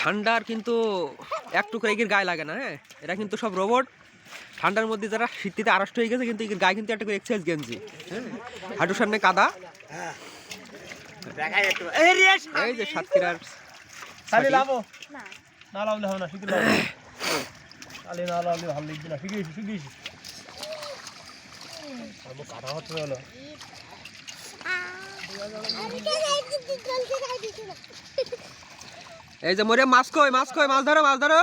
ঠান্ডার কিন্তু একটু করে এগিয়ে গায়ে লাগে না হ্যাঁ? এরা কিন্তু সব রোবট। ঠান্ডার মধ্যে যারা শীতটিতে আড়ষ্ট হয়ে গেছে কিন্তু এর গায়ে কিন্তু একটা করে এক্সারসাইজ গেঞ্জি হ্যাঁ? হাঁটুর সামনে কাদা। এই যে সাতক্ষীরার না না লাভলে হবে না শিখে লাভ না লাভলে ভালো লিখবি না শিখেছি শিখেছি কাটা হচ্ছে হলো এই যে মরে মাছ কই মাছ কই, মাছ ধরো মাছ ধরো।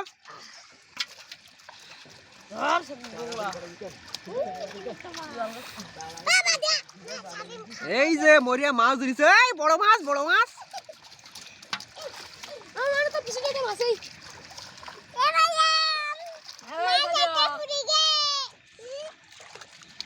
এই যে মরিয়া, মাছ ধরিছে। এই, বড় মাছ বড় মাছ। আমার তো পিছনে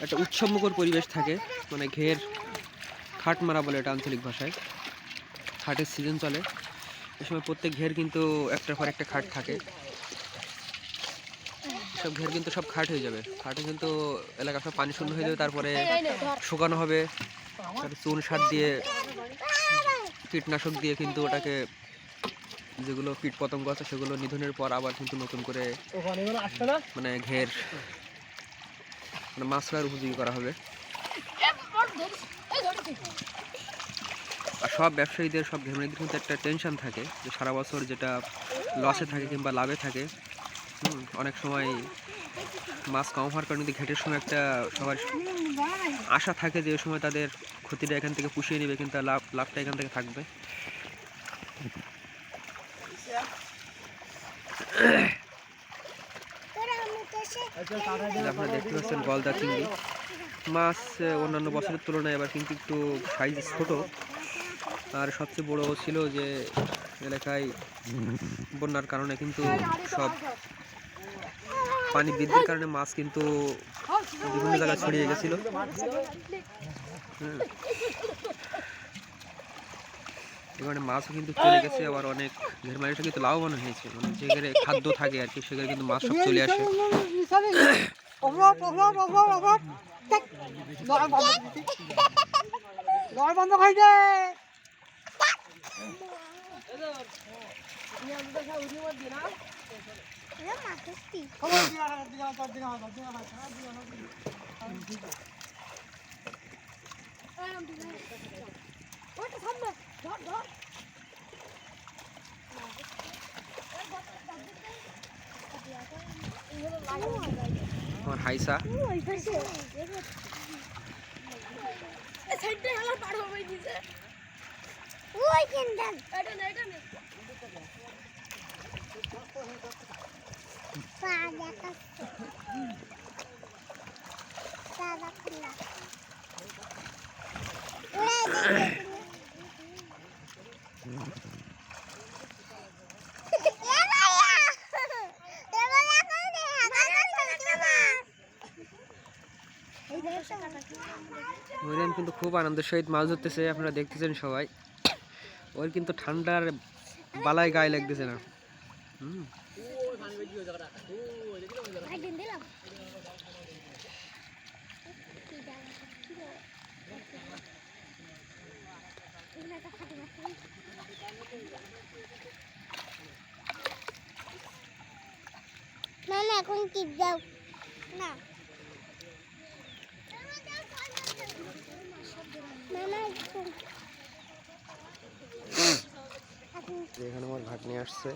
একটা উৎসবমুখর পরিবেশ থাকে মানে ঘের খাট মারা বলে এটা আঞ্চলিক ভাষায়। খাটের সিজন চলে। এ সময় প্রত্যেক ঘের কিন্তু একটার পর একটা খাট থাকে। সব ঘের কিন্তু সব খাট হয়ে যাবে। খাটে কিন্তু এলাকা সব পানি শূন্য হয়ে যাবে তারপরে শুকানো হবে। তারপরে চুন সার দিয়ে কীটনাশক দিয়ে কিন্তু ওটাকে যেগুলো কীট পতঙ্গ আছে সেগুলো নিধনের পর আবার কিন্তু নতুন করে মানে ঘের মানে মাছ ধরার উপযোগী করা হবে। আর সব ব্যবসায়ীদের, সব ঘেমনিদের কিন্তু একটা টেনশন থাকে যে সারা বছর যেটা লসে থাকে কিংবা লাভে থাকে অনেক সময় মাছ কম হওয়ার কারণে ঘেটের সময় একটা সবার আশা থাকে যে ওই সময় তাদের ক্ষতিটা এখান থেকে পুষিয়ে নেবে, কিন্তু লাভ, লাভটা এখান থেকে থাকবে। আপনারা দেখতে পাচ্ছেন গলদা চিংড়ি। মাছ অন্যান্য বছরের তুলনায় এবার কিন্তু একটু সাইজ ছোট। আর সবচেয়ে বড় ছিল যে, এলাকায় বন্যার কারণে কিন্তু সব পানি বৃদ্ধির কারণে মাছ কিন্তু বিভিন্ন জায়গায় ছড়িয়ে গেছিল। এখানে মাছও কিন্তু চলে গেছে, আবার অনেক ঘের মানুষও কিন্তু লাভবান হয়েছে মানে যেখানে খাদ্য থাকে আর কি সেখানে কিন্তু মাছ সব চলে আসে বন্ধ খাই দে ওটা সামনে ধর ধর আমার হাইসা। ওই পাশে এই সাইডটা আমার পার হবে দিছে ওই কেন্দাল এটা না এটা না মরিয়াম কিন্তু খুব আনন্দের সহিত মাছ ধরতেছে, আপনারা দেখতেছেন সবাই। ওর কিন্তু ঠান্ডার বালায় গায়ে লাগতেছে না। না না, এখন কি যাও না না না এখন- আমার ভাগ নিয়ে আসছে।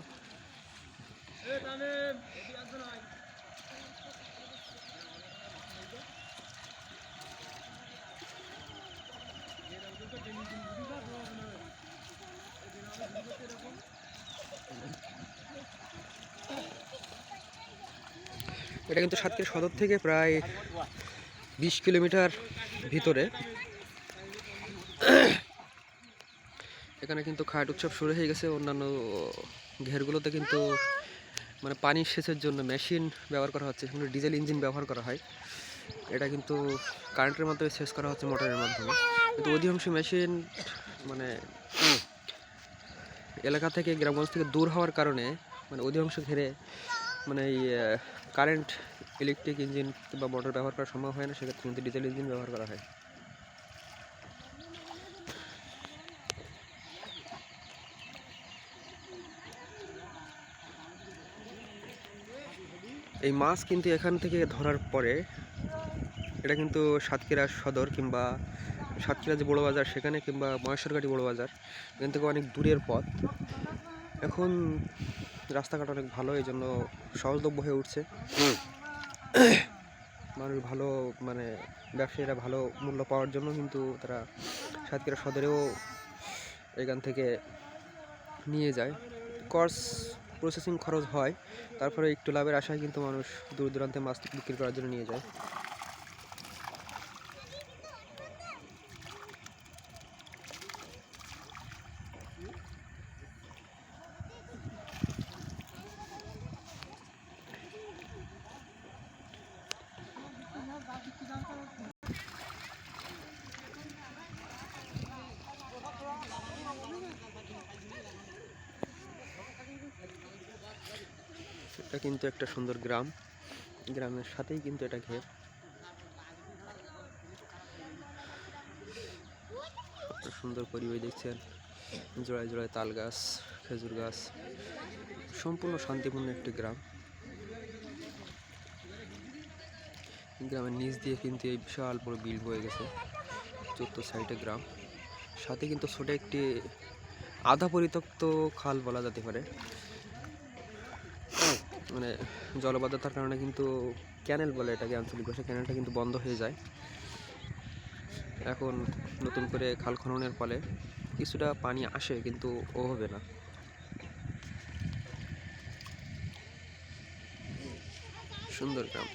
এটা কিন্তু সাতক্ষীরা সদর থেকে প্রায় বিশ কিলোমিটার ভিতরে। এখানে কিন্তু খাট উৎসব শুরু হয়ে গেছে। অন্যান্য ঘেরগুলোতে কিন্তু মানে পানি সেচের জন্য মেশিন ব্যবহার করা হচ্ছে। সেখানে ডিজেল ইঞ্জিন ব্যবহার করা হয়। এটা কিন্তু কারেন্টের মাধ্যমে সেচ করা হচ্ছে, মোটরের মাধ্যমে। কিন্তু অধিকাংশ মেশিন মানে এলাকা থেকে গ্রামগঞ্জ থেকে দূর হওয়ার কারণে মানে অধিকাংশ ঘেরে মানে এই কারেন্ট, ইলেকট্রিক ইঞ্জিন কিংবা মোটর ব্যবহার করা সম্ভব হয় না। সেক্ষেত্রে কিন্তু ডিজেল ইঞ্জিন ব্যবহার করা হয়। এই মাছ কিন্তু এখান থেকে ধরার পরে এটা কিন্তু সাতক্ষীরা সদর কিংবা সাতক্ষীরা যে বড় বাজার সেখানে কিংবা মহেশ্বরঘাটি বড় বাজার এখান থেকে অনেক দূরের পথ। এখন রাস্তাঘাট অনেক ভালো এই জন্য সহজলভ্য হয়ে উঠছে। মানুষ ভালো মানে ব্যবসায়ীরা ভালো মূল্য পাওয়ার জন্য কিন্তু তারা সাতক্ষীরা সদরেও এখান থেকে নিয়ে যায়। কর্স প্রসেসিং খরচ হয়, তারপরে একটু লাভের আশায় কিন্তু মানুষ দূর দূরান্তে মাছ বিক্রি করার জন্য নিয়ে যায়। এটা কিন্তু একটা সুন্দর গ্রাম। গ্রামের সাথেই কিন্তু এটা ঘের। সুন্দর পরিবেশ দেখছেন। জোড়ায় জোড়ায় তাল গাছ, খেজুর গাছ। সম্পূর্ণ শান্তিপূর্ণ একটি গ্রাম। গ্রামের নিচ দিয়ে কিন্তু এই বিশাল বড় বিল বয়ে গেছে, চতুর্থ সাইডে গ্রাম। সাথে কিন্তু ছোট একটি আধা পরিত্যক্ত খাল বলা যেতে পারে। মানে জলবদ্ধতার কারণে কিন্তু ক্যানেল বলে এটাকে আঞ্চলিক ভাষায়, ক্যানেলটা কিন্তু বন্ধ হয়ে যায়। এখন নতুন করে খাল খননের ফলে কিছুটা পানি আসে কিন্তু ও হবে না। সুন্দর গ্রাম।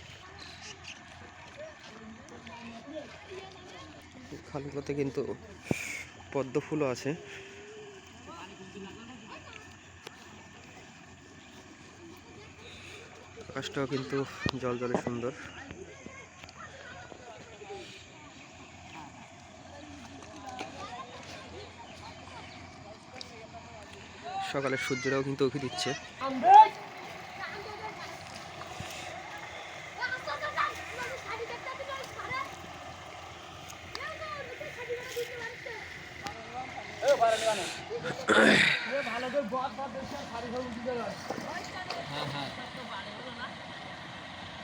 খালগুলোতে কিন্তু পদ্ম ফুলও আছে। আকাশটাও কিন্তু জল জলে সুন্দর। সকালে সূর্যটাও কিন্তু উঠে দিচ্ছে। হ্যাঁ হ্যাঁ।,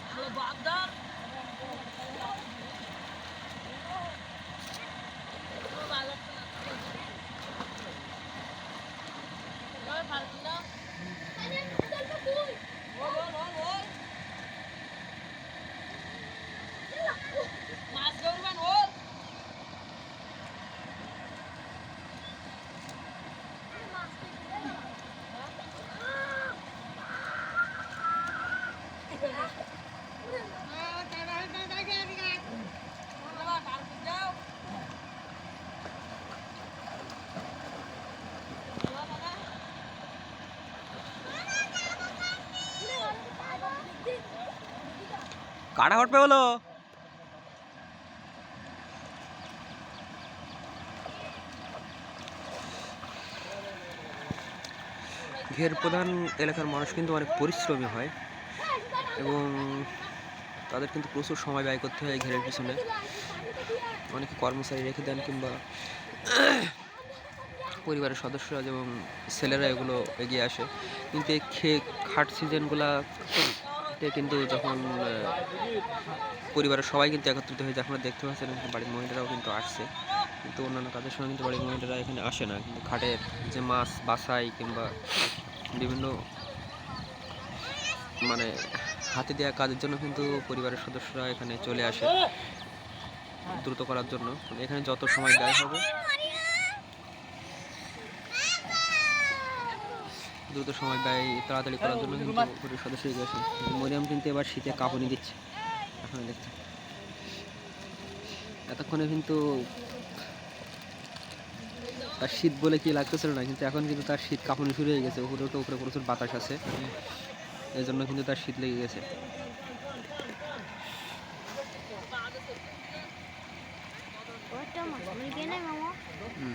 হ্যাঁ, হ্যাঁ। কাটা হটবে বলো। ঘের প্রধান এলাকার মানুষ কিন্তু অনেক পরিশ্রমী হয় এবং তাদের কিন্তু প্রচুর সময় ব্যয় করতে হয় ঘেরের পিছনে। অনেকে কর্মচারী রেখে দেন কিংবা পরিবারের সদস্যরা যেমন ছেলেরা এগুলো এগিয়ে আসে। কিন্তু এই খাট সিজনগুলা কিন্তু যখন পরিবারের সবাই কিন্তু একত্রিত হয়ে যায় আপনারা দেখতে পাচ্ছেন বাড়ির মহিলারাও কিন্তু আসছে। কিন্তু অন্যান্য কাজের সময় কিন্তু বাড়ির মহিলারা এখানে আসে না। কিন্তু খাটের যে মাছ, বাছাই কিংবা বিভিন্ন মানে হাতে দেওয়া কাজের জন্য কিন্তু পরিবারের সদস্যরা এখানে চলে আসে দ্রুত করার জন্য। এখানে যত সময় ব্যয় হবে দ্রুত সময় ব্যয় তাড়াতাড়ি করার জন্য কিন্তু পরিবারের সদস্য এগিয়ে আসে। কিন্তু মরিয়াম কিন্তু এবার শীতে কাঁপুনি দিচ্ছে। এখন দেখতে। এতক্ষণে কিন্তু তার শীত বলে কি লাগতেছিল না কিন্তু এখন কিন্তু তার শীত কাঁপুনি শুরু হয়ে গেছে। উপরে তো উপরে প্রচুর বাতাস আছে। এই জন্য কিন্তু তার শীত লেগে গেছে। হুম।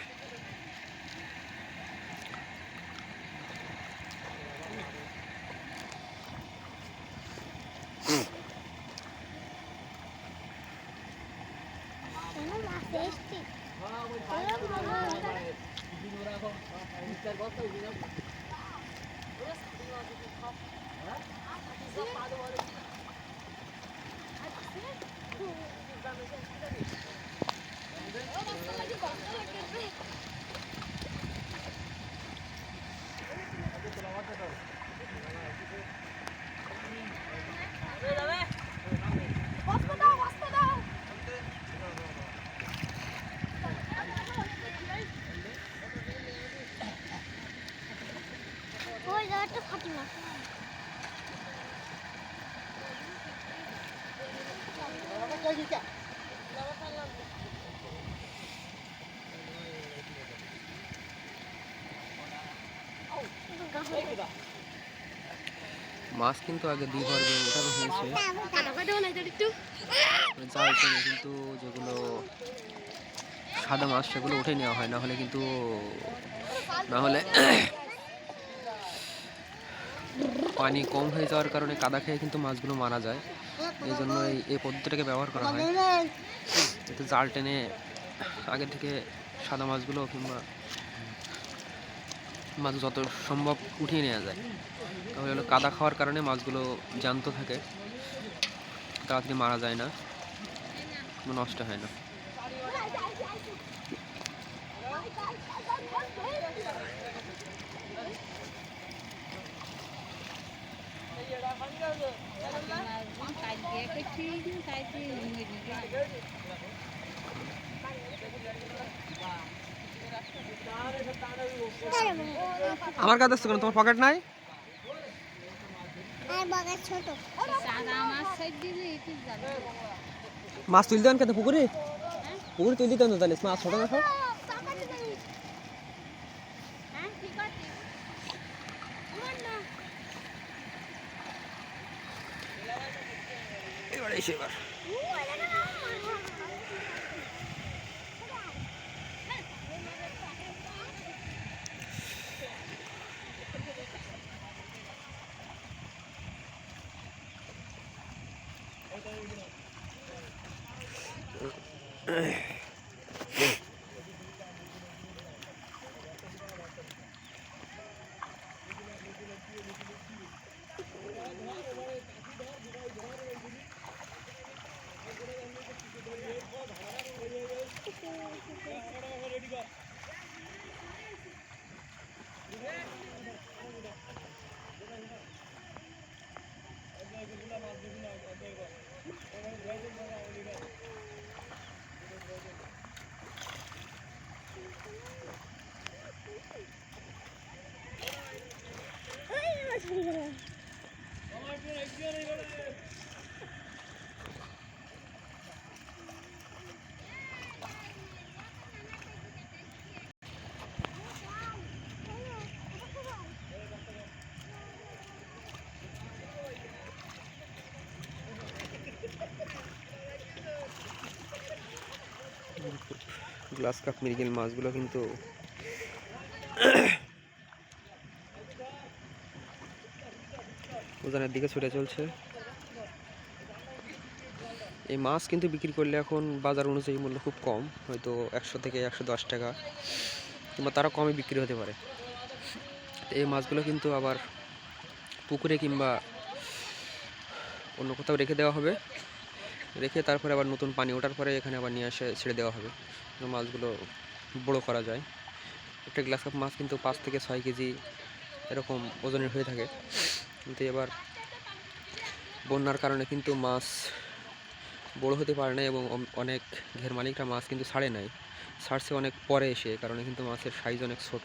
কেন মাছ এসছি বস্তা দাও বস্তা দাও ওই জায়গাটা খাটি না মাছ কিন্তু আগে দুই পর্বে ওঠানো হয়েছে। জাল টেনে কিন্তু যেগুলো সাদা মাছ, সেগুলো উঠে নেওয়া হয়। না হলে কিন্তু না হলে পানি কম হয়ে যাওয়ার কারণে কাদা খেয়ে কিন্তু মাছগুলো মারা যায়। এই জন্য এই- পদ্ধতিটাকে ব্যবহার করা হয়। যাতে জাল টেনে আগে থেকে সাদা মাছগুলো কিংবা মাছ যত সম্ভব উঠিয়ে নেওয়া যায়। তাহলে হলো কাদা খাওয়ার কারণে মাছগুলো জ্যান্ত থাকে। তাড়াতাড়ি মারা যায় না। নষ্ট হয় না। আমার কাছে আসছে কেন তোমার পকেট নাই? মাছ তুলতে দেন কেন পুকুরে? পুকুরে তুলতে তো তাহলে মাছ ছোট না এবার এসে এবার। গ্লাস কাপ মৃগেল মাছগুলো কিন্তু উজানের দিকে ছুটে চলছে। এই মাছ কিন্তু বিক্রি করলে এখন বাজার অনুযায়ী মূল্য খুব কম, হয়তো একশো থেকে একশো দশ টাকা কিংবা তারা কমে বিক্রি হতে পারে। এই মাছগুলো কিন্তু আবার পুকুরে কিংবা অন্য কোথাও রেখে দেওয়া হবে। রেখে তারপরে আবার নতুন পানি ওঠার পরে এখানে আবার নিয়ে এসে ছেড়ে দেওয়া হবে মাছগুলো বড় করা যায়। একটা গ্লাস কাপ মাছ কিন্তু পাঁচ থেকে ছয় কেজি এরকম ওজনের হয়ে থাকে। কিন্তু এবার বন্যার কারণে কিন্তু মাছ বড় হতে পারে না এবং অনেক ঘের মালিকরা মাছ কিন্তু ছাড়ে নাই। ছাড়ছে অনেক পরে এসে কারণে কিন্তু মাছের সাইজ অনেক ছোট।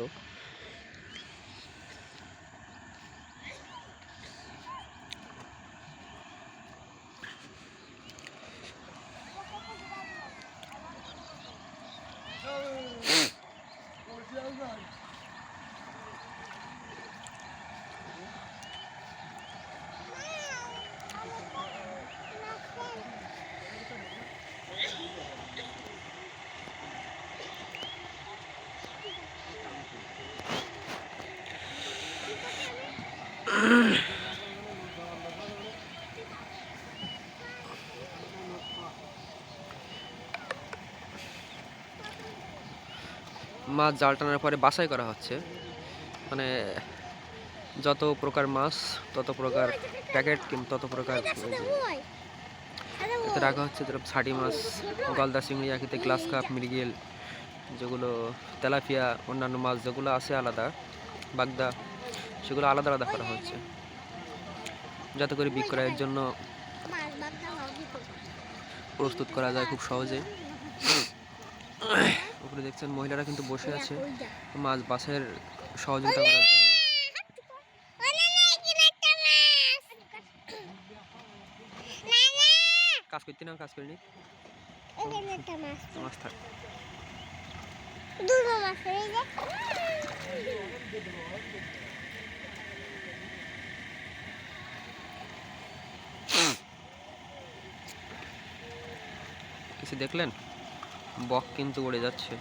মাছ জাল টানার পরে বাছাই করা হচ্ছে। মানে যত প্রকার মাছ তত প্রকার প্যাকেট কিংবা তত প্রকার যে ওই আরে এতে রাখা হচ্ছে যেরকম ছাটি মাছ গলদা চিংড়ি একেতে গ্লাস কাপ মৃগেল যেগুলো তেলাপিয়া অন্যান্য মাছ যেগুলো আছে আলাদা বাগদা সেগুলো আলাদা আলাদা করা হচ্ছে। যাতে করে বিক্রয়ের জন্য প্রস্তুত করা যায় খুব সহজে উপরে দেখছেন মহিলারা কিন্তু বসে আছে। মাছ বাছের সহযোগিতা করার জন্য। কাজ করতে না। কাজ করিনি মাছ। থাক। কিছু দেখলেন? বক কিন্তু উড়ে যাচ্ছে।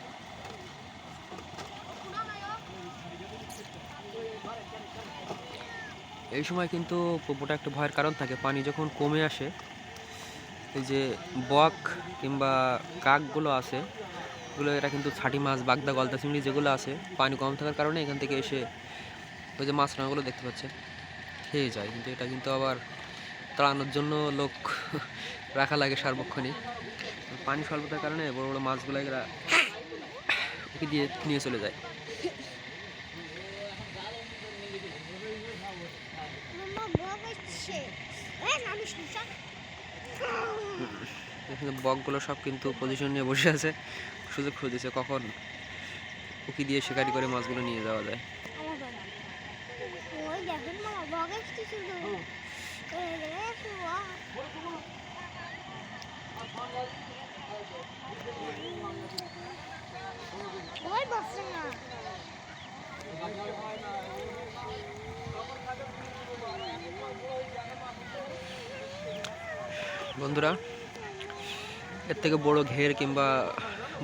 এই সময় কিন্তু পোপোটা একটা ভয়ের কারণ থাকে, পানি যখন কমে আসে, এই যে বক কিংবা কাকগুলো আছে, এগুলো এরা কিন্তু ছাটি মাছ, বাগদা, গলদা, চিংড়ি যেগুলো আছে, পানি কম থাকার কারণে এখান থেকে এসে ওই যে মাছ রাঙাগুলো দেখতে পাচ্ছে, খেয়ে যায়। কিন্তু এটা কিন্তু আবার তাড়ানোর জন্য লোক রাখা লাগে সার্বক্ষণিক। পানি স্বল্পতার কারণে বড় বড় মাছগুলো এরা ওকে দিয়ে নিয়ে চলে যায়। বকগুলো সব কিন্তু পজিশন নিয়ে বসে আছে, সুযোগ খুঁজেছে কখন উকি দিয়ে শিকারি করে মাছগুলো নিয়ে যাওয়া যায় আমার বাবা ওই দেখেন মামা বক এসছে শুধু এই রে শুয়া বন্ধুরা, এর থেকে বড় ঘের কিংবা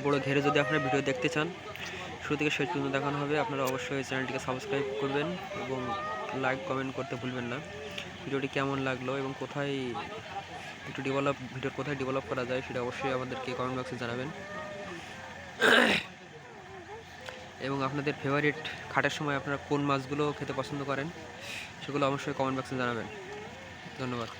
বড় ঘেরে যদি আপনারা ভিডিও দেখতে চান, শুরু থেকে শেষ পর্যন্ত দেখানো হবে। আপনারা অবশ্যই চ্যানেলটিকে সাবস্ক্রাইব করবেন এবং লাইক কমেন্ট করতে ভুলবেন না। ভিডিওটি কেমন লাগল এবং কোথায়, একটু ডেভেলপ ভিডিও কোথায় ডেভেলপ করা যায় সেটা অবশ্যই আমাদেরকে কমেন্ট বক্সে জানাবেন। এবং আপনাদের ফেভারিট খাটের সময় আপনারা কোন মাছগুলো খেতে পছন্দ করেন, সেগুলো অবশ্যই কমেন্ট বক্সে জানাবেন। ধন্যবাদ।